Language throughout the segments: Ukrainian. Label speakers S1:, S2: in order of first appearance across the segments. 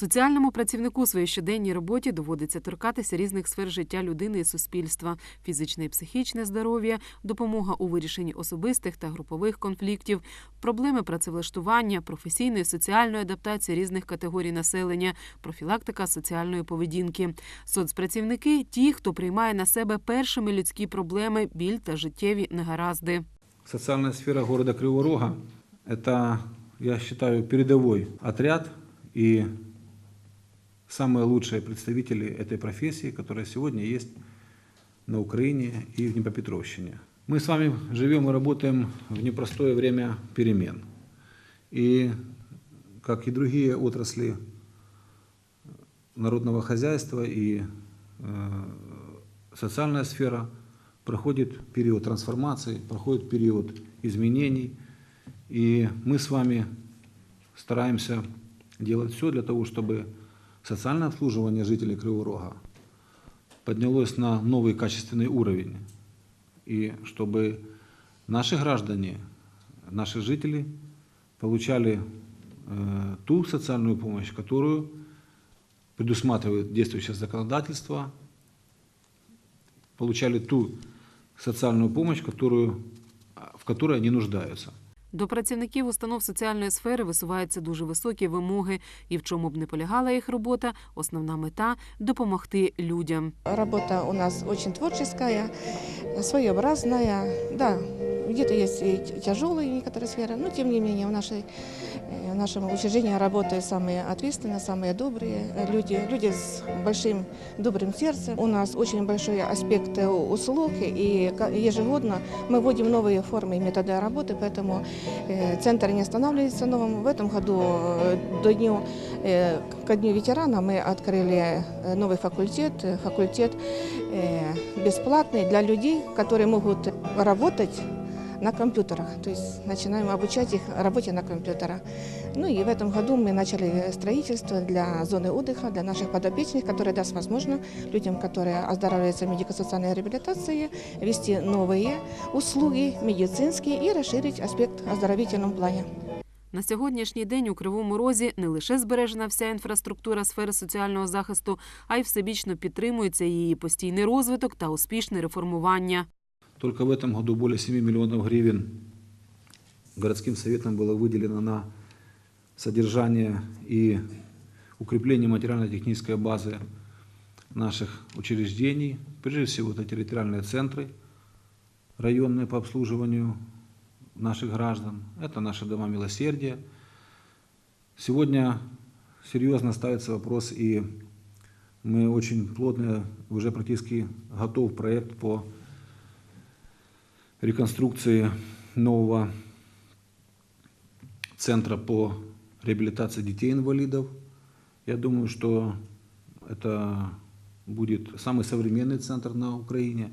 S1: Соціальному працівнику у своїй щоденній роботі доводиться торкатися різних сфер життя людини і суспільства: фізичне і психічне здоров'я, допомога у вирішенні особистих та групових конфліктів, проблеми працевлаштування, професійної соціальної адаптації різних категорій населення, профілактика соціальної поведінки. Соцпрацівники ті, хто приймає на себе першими людські проблеми, біль та життєві негаразди.
S2: Социальная сфера города Кривого Рога – это, я считаю, передовой отряд и самые лучшие представители этой профессии, которая сегодня есть на Украине и в Днепропетровщине. Мы с вами живем и работаем в непростое время перемен. И, как и другие отрасли народного хозяйства и э, социальная сфера проходит период трансформации, проходит период изменений. И мы с вами стараемся делать все для того, чтобы социальное обслуживание жителей Кривого Рога поднялось на новый качественный уровень. И чтобы наши граждане, наши жители получали э, ту социальную помощь, которую предусматривает действующее законодательство, получали ту социальную помощь, которую, в которой они нуждаются.
S1: До працівників установ соціальної сфери висуваються дуже високі вимоги, і в чому б не полягала їх робота, основна мета допомогти людям.
S3: Робота у нас очень творческая, своєобразна. Да, где-то есть и тяжелые некоторые сферы, но тем не менее в, нашей, э, в нашем учреждении работают самые ответственные, самые добрые люди, люди с большим добрым сердцем. У нас очень большой аспект э, услуг, и ка- ежегодно мы вводим новые формы и методы работы, поэтому э, центр не останавливается новым. В этом году э, до дню, э, ко дню ветерана мы открыли э, новый факультет, э, факультет э, бесплатный для людей, которые могут работать на компьютерах. То есть начинаем обучать их работе на компьютерах. Ну и в этом году мы начали строительство для зоны отдыха, для наших подопечных, которое даст возможность людям, которые оздоравливаются в медико-социальной реабилитации, вести новые услуги медицинские и расширить аспект в оздоровительном плане.
S1: На сьогоднішній день у Кривому Розі не лише збережена вся інфраструктура сфери соціального захисту, а й всебічно підтримується її постійний розвиток та успішне реформування.
S2: Только в этом году более 7 миллионов гривен городским советом было выделено на содержание и укрепление материально-технической базы наших учреждений. Прежде всего, это территориальные центры районные по обслуживанию наших граждан. Это наши дома милосердия. Сегодня серьезно ставится вопрос, и мы очень плотно, уже практически готов проект по реконструкции нового центра по реабилитации детей-инвалидов. Я думаю, что это будет самый современный центр на Украине.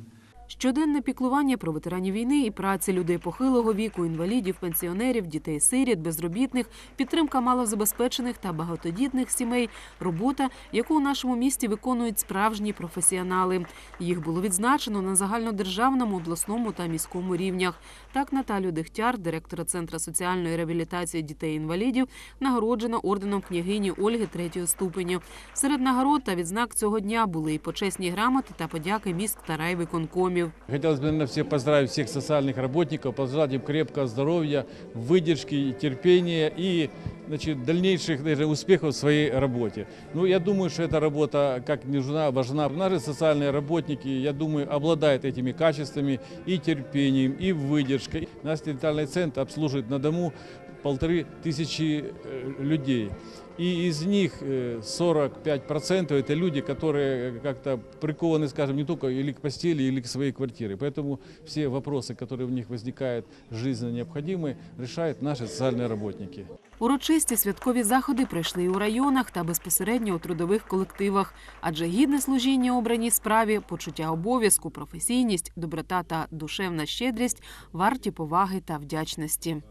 S1: Щоденне піклування про ветеранів війни і праці людей похилого віку, інвалідів, пенсіонерів, дітей-сиріт, безробітних, підтримка малозабезпечених та багатодітних сімей, робота, яку у нашому місті виконують справжні професіонали. Їх було відзначено на загальнодержавному, обласному та міському рівнях. Так Наталю Дегтяр, директора Центру соціальної реабілітації дітей-інвалідів, нагороджено орденом княгині Ольги третього ступеню. Серед нагород та відзнак цього дня були і почесні грамоти та подяки міськ та райвиконкомів.
S4: Хотелось бы, наверное, всех поздравить всех социальных работников, пожелать им крепкого здоровья, выдержки и терпения и значит, дальнейших наверное, успехов в своей работе. Ну, я думаю, что эта работа как не нужна, важна. Наши социальные работники, я думаю, обладают этими качествами и терпением, и выдержкой. Наш территориальный центр обслуживает на дому полторы тысячи э, людей. И из них э, 45% это люди, которые как-то прикованы, скажем, не только или к постели, или к своей квартире. Поэтому все вопросы, которые в них возникают, жизненно необходимые, решают наши социальные работники.
S1: Урочисті святкові заходи пройшли і у районах та безпосередньо у трудових колективах, адже гідне служіння обраній справі, почуття обов'язку, професійність, доброта та душевна щедрість варті поваги та вдячності.